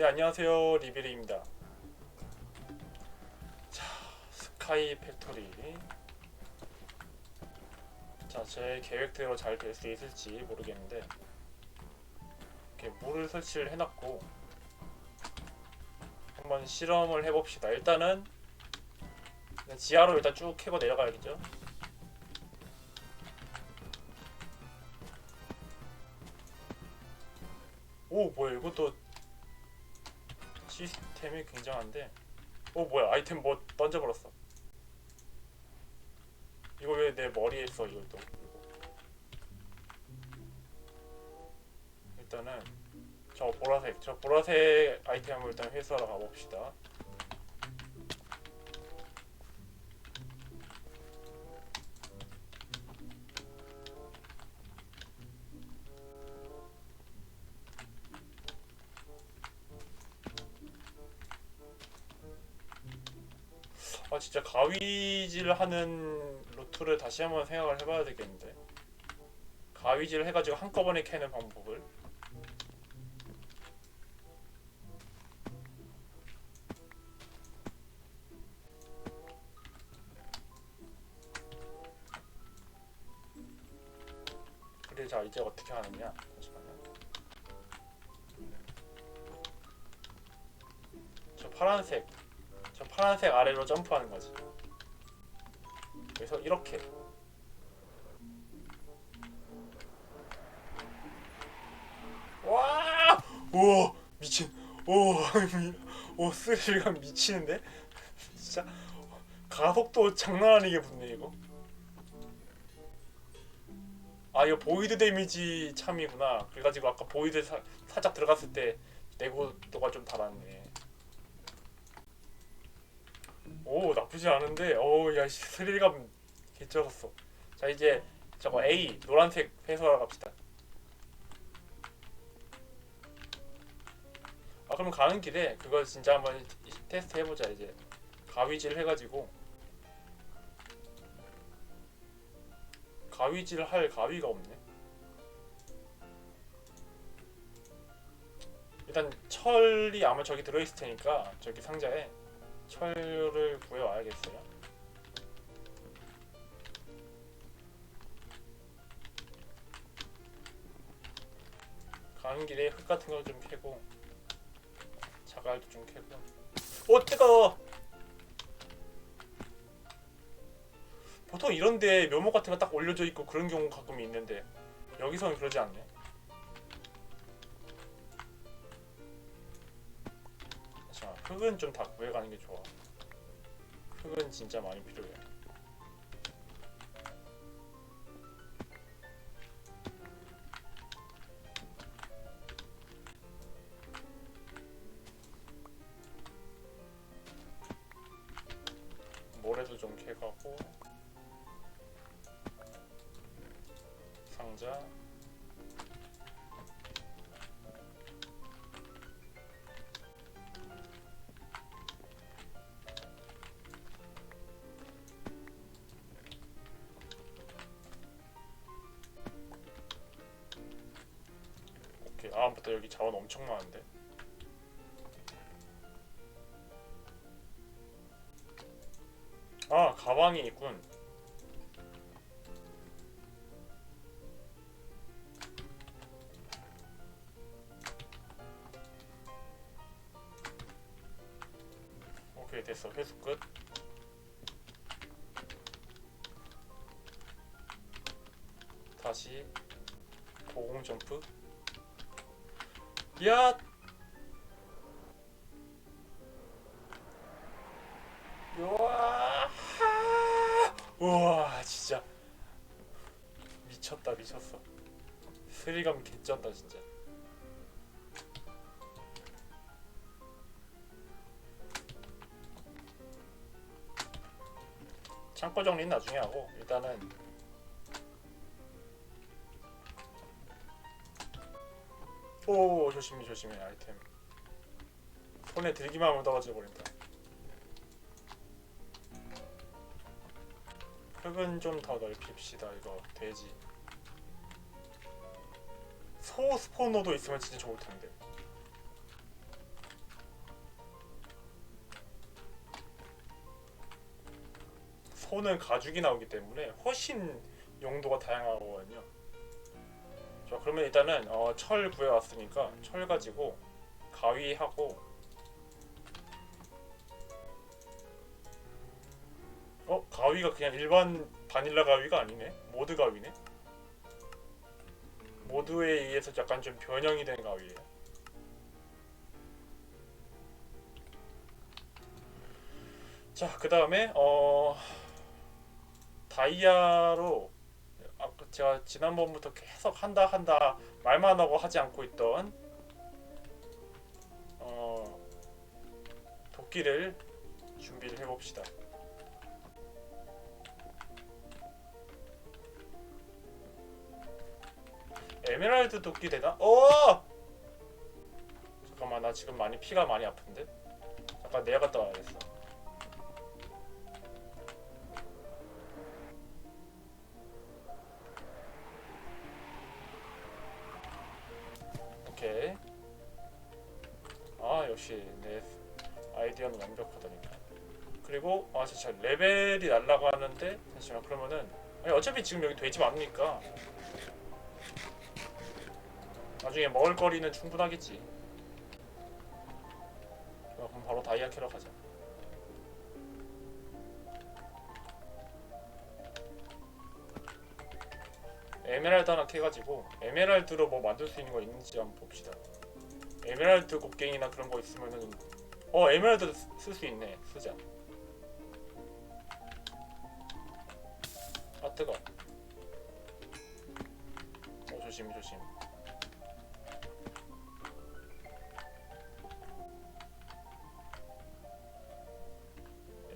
네 안녕하세요 리비리입니다. 자 스카이 팩토리. 자 제 계획대로 잘 될 수 있을지 모르겠는데 이렇게 물을 설치를 해놨고 한번 실험을 해봅시다. 일단은 지하로 일단 쭉 캐고 내려가야겠죠. 오 뭐야 이것도 시스템이 굉장한데 오 뭐야 아이템 뭐 던져버렸어. 이거 왜 내 머리에 있어 이것도? 일단은 저 보라색 저 보라색 아이템을 일단 회수하러 가봅시다 진짜 가위질 하는 루트를 다시 한번 생각을 해봐야 되겠는데. 가위질 해가지고 한꺼번에 캐는 방법을. 그래 자 이제 어떻게 하느냐? 잠시만요. 저 파란색. 저 파란색 아래로 점프하는 거지. 그래서 이렇게. 와! 우와 미친. 오, 오 스릴감 미치는데? 진짜 가속도 장난 아니게 붙네 이거. 아 이거 보이드 데미지 참이구나. 그래가지고 아까 보이드 사, 살짝 들어갔을 때 내구도가 좀 달았네. 오 나쁘지 않은데. 어야 스릴감 개쩔었어. 자 이제 저거 A 노란색 회수하러 갑시다. 아 그럼 가는 길에 그거 진짜 한번 테스트 해보자 이제. 가위질 해가지고. 가위질 할 가위가 없네. 일단 철이 아마 저기 들어있을 테니까 저기 상자에 철을 구해와야겠어요. 가는 길에 흙 같은 걸 좀 캐고 자갈도 좀 캐고. 오 뜨거워! 보통 이런데 묘목 같은 거 딱 올려져 있고 그런 경우 가끔 있는데 여기서는 그러지 않네 흙은 좀 다 구해가는 게 좋아. 흙은 진짜 많이 필요해. 모래도 좀 캐가고 상자 다음부터 여기 자원 엄청 많은데. 아 가방이 있군. 오케이 됐어. 회수 끝 야 우와. 우와 진짜. 미쳤다 미쳤어. 스릴감 개쩐다 진짜. 창고 정리는 나중에 하고 일단은 오 조심히 조심히 아이템. 손에 들기만 하면 떨어져 버린다. 흙은 좀 더 넓힙시다 이거. 돼지. 소 스포너도 있으면 진짜 좋을 텐데. 소는 가죽이 나오기 때문에 훨씬 용도가 다양하거든요. 자 그러면 일단은 어, 철 구해 왔으니까 철 가지고 가위하고 어 가위가 그냥 일반 바닐라 가위가 아니네 모드 가위네 모드에 의해서 약간 좀 변형이 된 가위예요. 자, 그 다음에 어 다이아로 제가 지난번부터 계속 한다 한다 말만 하고 하지 않고 있던 어 도끼를 준비를 해봅시다. 에메랄드 도끼 되나? 어! 잠깐만 나 지금 많이 피가 많이 아픈데? 잠깐 내가 갔다 와야겠어. 아이디어는 완벽하다니까. 그리고 아 진짜 레벨이 날라가는데 잠시만 그러면은 아니 어차피 지금 여기 되지 않으니까 나중에 먹을 거리는 충분하겠지. 어, 그럼 바로 다이아 캐러 가자. 에메랄드 하나 캐가지고 에메랄드로 뭐 만들 수 있는 거 있는지 한번 봅시다. 에메랄드 곡괭이나 그런 거 있으면은 어 에메랄드 쓸 수 있네. 쓰자. 아 뜨거. 어 조심 조심.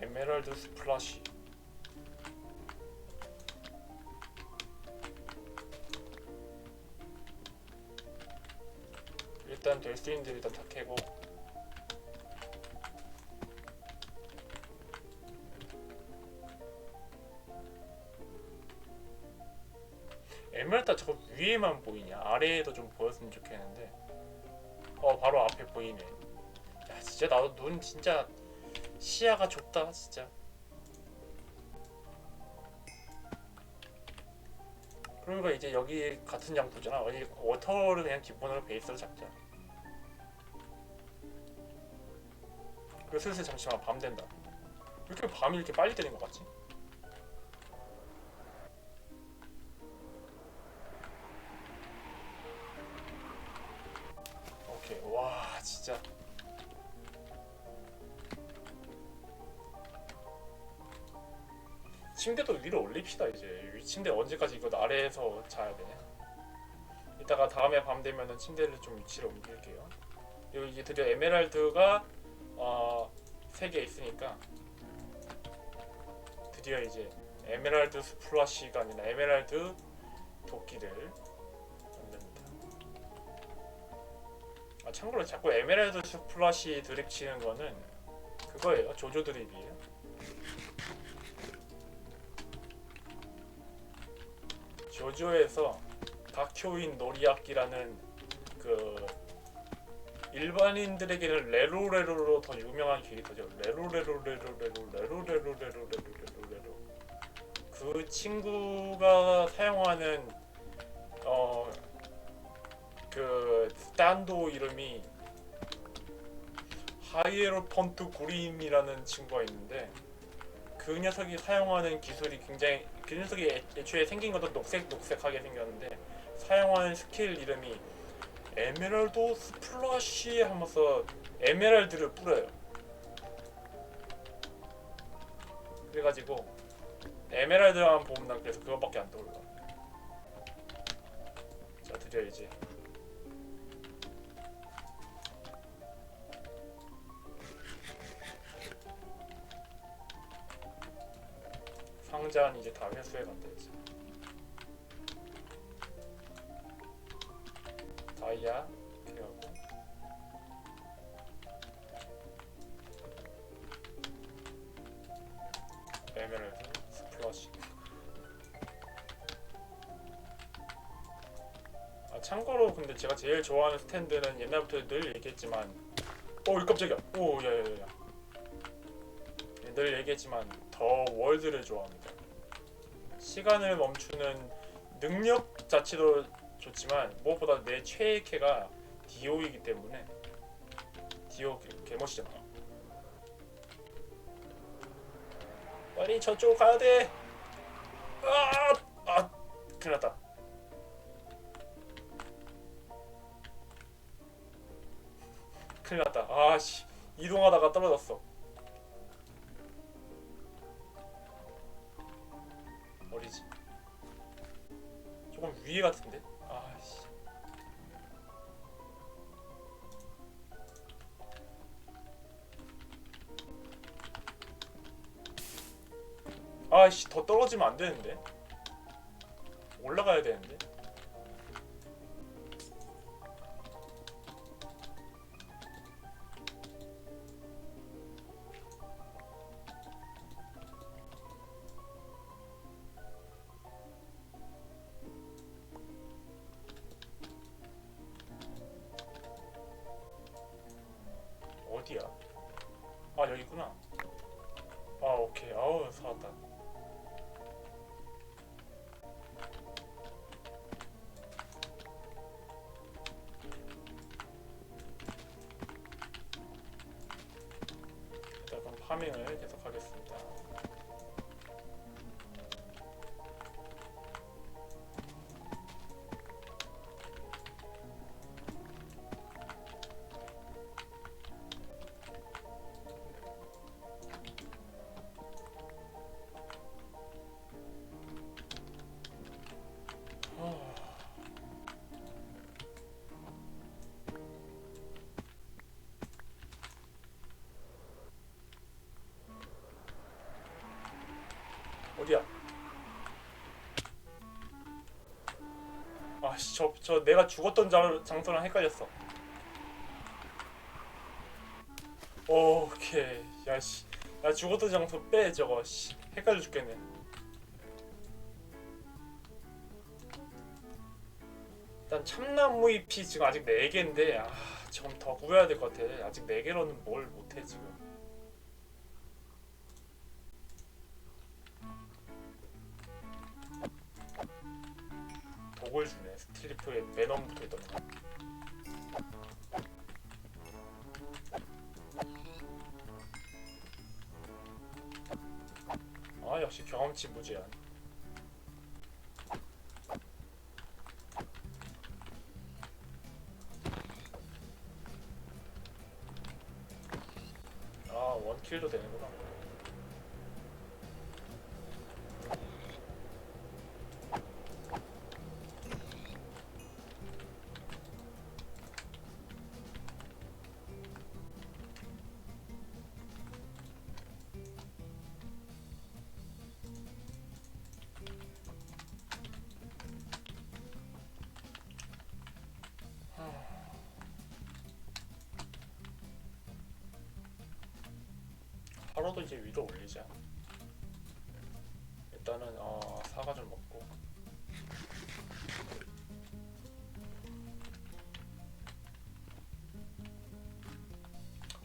에메랄드 스플라시 일단 될 수 있는 데 일단 다 캐고 위에만 보이냐? 아래에도 좀 보였으면 좋겠는데. 어 바로 앞에 보이네. 야 진짜 나도 눈 진짜 시야가 좁다 진짜. 그러니까 이제 여기 같은 장소잖아. 어디 워터를 그냥 기본으로 베이스로 잡자. 그리고 슬슬 잠시만 밤 된다. 왜 이렇게 밤이 이렇게 빨리 되는 것 같지? 와 진짜. 침대도 위로 올립시다 이제. 이 침대 언제까지 이거 아래에서 자야 되냐? 이따가 다음에 밤 되면은 침대를 좀 위치를 옮길게요. 여기 드디어 에메랄드가 어, 3개 있으니까 드디어 이제 에메랄드 스플라시가 아니라 에메랄드 도끼를 참고로 자꾸 에메랄드 스플라시 드립 치는 거는 그거예요. 조조 드립이에요. 조조에서 다큐인 노리야끼라는 그 일반인들에게는 레로레로로 더 유명한 캐릭터죠. 레로레로레로레로레로레로레로레로레로. 그 친구가 사용하는 어 그 스탄도 이름이 하이에로펀트 구림이라는 친구가 있는데 그 녀석이 사용하는 기술이 굉장히 그 녀석이 애- 애초에 생긴 것도 녹색 녹색하게 생겼는데 사용하는 스킬 이름이 에메랄드 스플라시 하면서 에메랄드를 뿌려요. 그래가지고 에메랄드만 보면 난 그래서 그거밖에 안 떠올라. 자 드디어 이제 상자는 이제 다 회수해 간다 이제. 다이아 하고 에메랄드 스플러시 아 참고로 근데 제가 제일 좋아하는 스탠드는 옛날부터 늘 얘기했지만 어이 깜짝이야 오야야야 늘 얘기했지만 더 월드를 좋아합니다. 시간을 멈추는 능력 자체도 좋지만 무엇보다 내 최애 캐가 디오이기 때문에 디오 개- 개멋이잖아. 빨리 저쪽 가야 돼. 아, 아, 큰일 났다. 큰일 났다. 아씨, 이동하다가 떨어졌어. 어디지? 조금 위에 같은데? 아씨. 아씨, 더 떨어지면 안 되는데. 올라가야 되는데. 아 여기 있구나. 아 오케이. 아우 살았다. 일단 파밍을 계속 하겠습니다. 씨 저, 저 내가 죽었던 장, 장소랑 헷갈렸어. 오케이. 야 씨. 나 죽었던 장소 빼 저거. 씨. 헷갈려 죽겠네. 일단 참나무 잎이 지금 아직 4개인데 아 조금 더 구해야 될 것 같아. 아직 4개로는 뭘 못해 지금. 독을 주네 매넌 붙어있던 거아 역시 경험치 무제한. 아 원킬도 되 하루도 이제 위로 올리자. 일단은 어, 사과 좀 먹고.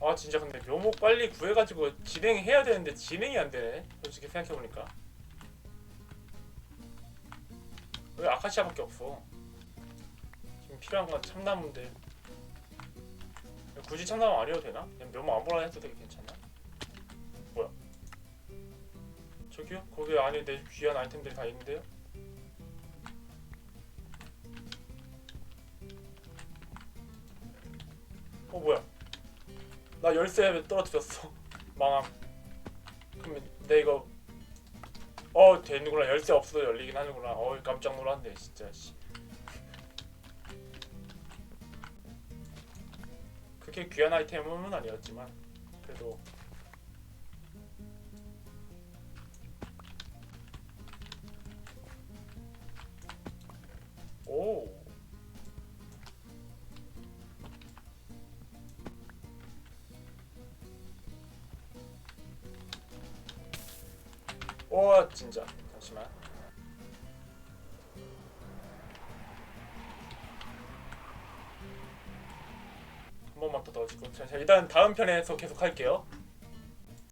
아 진짜 근데 묘목 빨리 구해가지고 진행해야 되는데 진행이 안 되네. 솔직히 생각해 보니까. 왜 아카시아밖에 없어? 지금 필요한 건 참나무인데. 굳이 참나무 아니어도 되나? 그냥 묘목 아무거나 해도 되게 괜찮나? 저기요? 거기 안에 내 귀한 아이템들이 다 있는데요? 어 뭐야? 나 열쇠 떨어뜨렸어. 망함. 그러면 내 이거 어 되는구나. 열쇠 없어도 열리긴 하는구나. 어 깜짝 놀랐네 진짜. 씨. 그게 귀한 아이템은 아니었지만 그래도 오. 와 진짜 잠시만. 한 번만 더 넣어주고 자, 자, 일단 다음 편에서 계속 할게요.